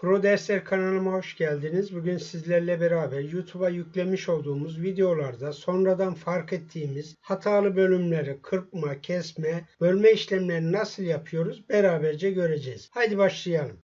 Pro Dersler kanalıma hoş geldiniz. Bugün sizlerle beraber YouTube'a yüklemiş olduğumuz videolarda sonradan fark ettiğimiz hatalı bölümleri kırpma, kesme, bölme işlemlerini nasıl yapıyoruz beraberce göreceğiz. Haydi başlayalım.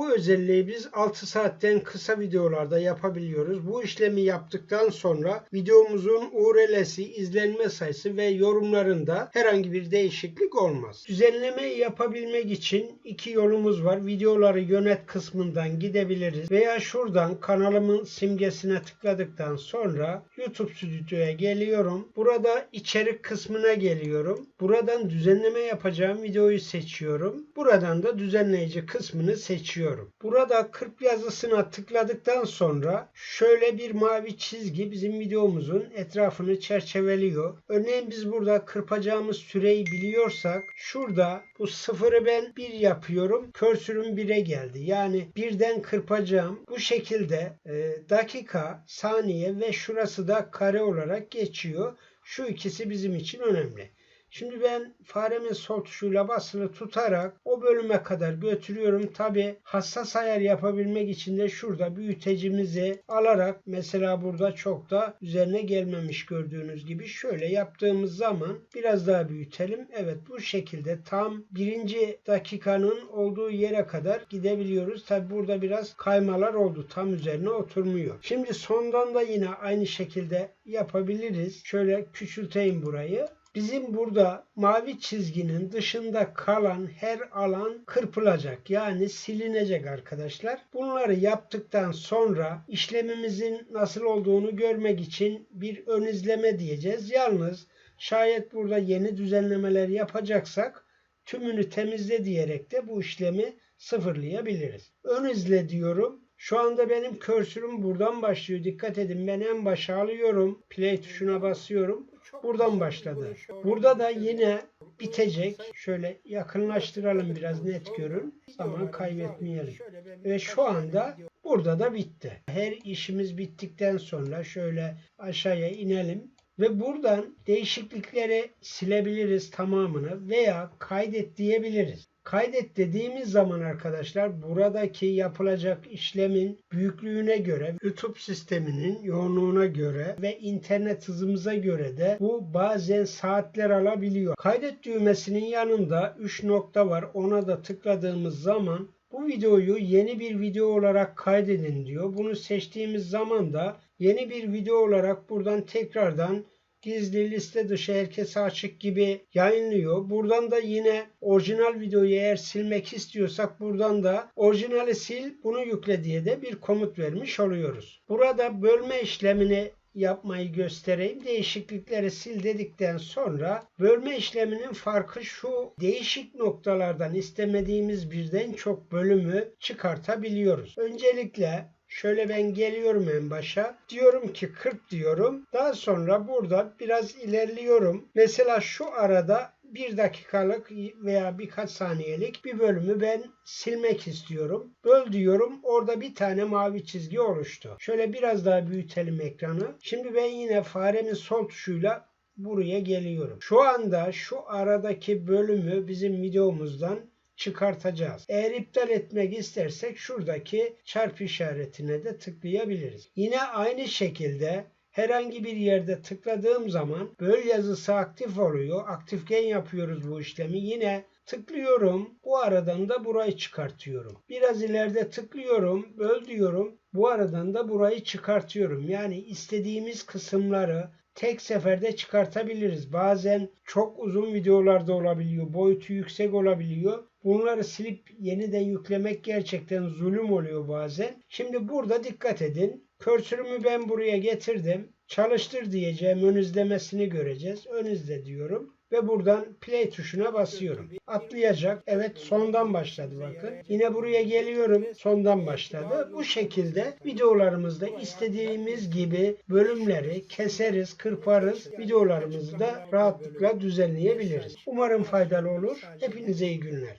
Bu özelliği biz 6 saatten kısa videolarda yapabiliyoruz. Bu işlemi yaptıktan sonra videomuzun URL'si, izlenme sayısı ve yorumlarında herhangi bir değişiklik olmaz. Düzenlemeyi yapabilmek için iki yolumuz var. Videoları yönet kısmından gidebiliriz veya şuradan kanalımın simgesine tıkladıktan sonra YouTube Stüdyo'ya geliyorum. Burada içerik kısmına geliyorum. Buradan düzenleme yapacağım videoyu seçiyorum. Buradan da düzenleyici kısmını seçiyorum. Burada kırp yazısına tıkladıktan sonra şöyle bir mavi çizgi bizim videomuzun etrafını çerçeveliyor. Örneğin biz burada kırpacağımız süreyi biliyorsak şurada bu sıfırı ben 1 yapıyorum. Körsürüm 1'e geldi. Yani birden kırpacağım. Bu şekilde e, dakika, saniye ve şurası da kare olarak geçiyor. Şu ikisi bizim için önemli. Şimdi ben faremin sol tuşuyla basılı tutarak o bölüme kadar götürüyorum. Tabi hassas ayar yapabilmek için de şurada büyütecimizi alarak mesela burada çok da üzerine gelmemiş gördüğünüz gibi şöyle yaptığımız zaman biraz daha büyütelim. Evet bu şekilde tam birinci dakikanın olduğu yere kadar gidebiliyoruz. Tabi burada biraz kaymalar oldu. Tam üzerine oturmuyor. Şimdi sondan da yine aynı şekilde yapabiliriz. Şöyle küçülteyim burayı. Bizim burada mavi çizginin dışında kalan her alan kırpılacak. Yani silinecek arkadaşlar. Bunları yaptıktan sonra işlemimizin nasıl olduğunu görmek için bir ön izleme diyeceğiz. Yalnız şayet burada yeni düzenlemeler yapacaksak tümünü temizle diyerek de bu işlemi sıfırlayabiliriz. Ön izle diyorum. Şu anda benim körsürüm buradan başlıyor. Dikkat edin ben en başa alıyorum. Play tuşuna basıyorum. Buradan başladı. Burada da yine bitecek. Şöyle yakınlaştıralım biraz net görün. Zaman kaybetmeyelim. Ve şu anda burada da bitti. Her işimiz bittikten sonra şöyle aşağıya inelim. Ve buradan değişiklikleri silebiliriz tamamını veya kaydet diyebiliriz. Kaydet dediğimiz zaman arkadaşlar buradaki yapılacak işlemin büyüklüğüne göre, YouTube sisteminin yoğunluğuna göre ve internet hızımıza göre de bu bazen saatler alabiliyor. Kaydet düğmesinin yanında 3 nokta var. Ona da tıkladığımız zaman bu videoyu yeni bir video olarak kaydedin diyor. Bunu seçtiğimiz zaman da yeni bir video olarak buradan tekrardan gizli liste dışı herkese açık gibi yayınlıyor. Buradan da yine orijinal videoyu eğer silmek istiyorsak buradan da orijinali sil bunu yükle diye de bir komut vermiş oluyoruz. Burada bölme işlemini yapmayı göstereyim. Değişiklikleri sil dedikten sonra bölme işleminin farkı şu değişik noktalardan istemediğimiz birden çok bölümü çıkartabiliyoruz. Öncelikle Şöyle ben geliyorum en başa. Diyorum ki 40 diyorum. Daha sonra burada biraz ilerliyorum. Mesela şu arada bir dakikalık veya birkaç saniyelik bir bölümü ben silmek istiyorum. Böl diyorum. Orada bir tane mavi çizgi oluştu. Şöyle biraz daha büyütelim ekranı. Şimdi ben yine faremin sol tuşuyla buraya geliyorum. Şu anda şu aradaki bölümü bizim videomuzdan çıkartacağız. Eğer iptal etmek istersek şuradaki çarpı işaretine de tıklayabiliriz. Yine aynı şekilde herhangi bir yerde tıkladığım zaman böl yazısı aktif oluyor. Aktifken yapıyoruz bu işlemi. Yine tıklıyorum. Bu aradan da burayı çıkartıyorum. Biraz ileride tıklıyorum. Böl diyorum. Bu aradan da burayı çıkartıyorum. Yani istediğimiz kısımları tek seferde çıkartabiliriz. Bazen çok uzun videolarda olabiliyor. Boyutu yüksek olabiliyor. Bunları silip yeniden yüklemek gerçekten zulüm oluyor bazen. Şimdi burada dikkat edin. Körsürümü ben buraya getirdim. Çalıştır diyeceğim. Ön izlemesini göreceğiz. Ön izle diyorum. Ve buradan play tuşuna basıyorum. Atlayacak. Evet sondan başladı bakın. Yine buraya geliyorum. Sondan başladı. Bu şekilde videolarımızda istediğimiz gibi bölümleri keseriz, kırparız. Videolarımızı da rahatlıkla düzenleyebiliriz. Umarım faydalı olur. Hepinize iyi günler.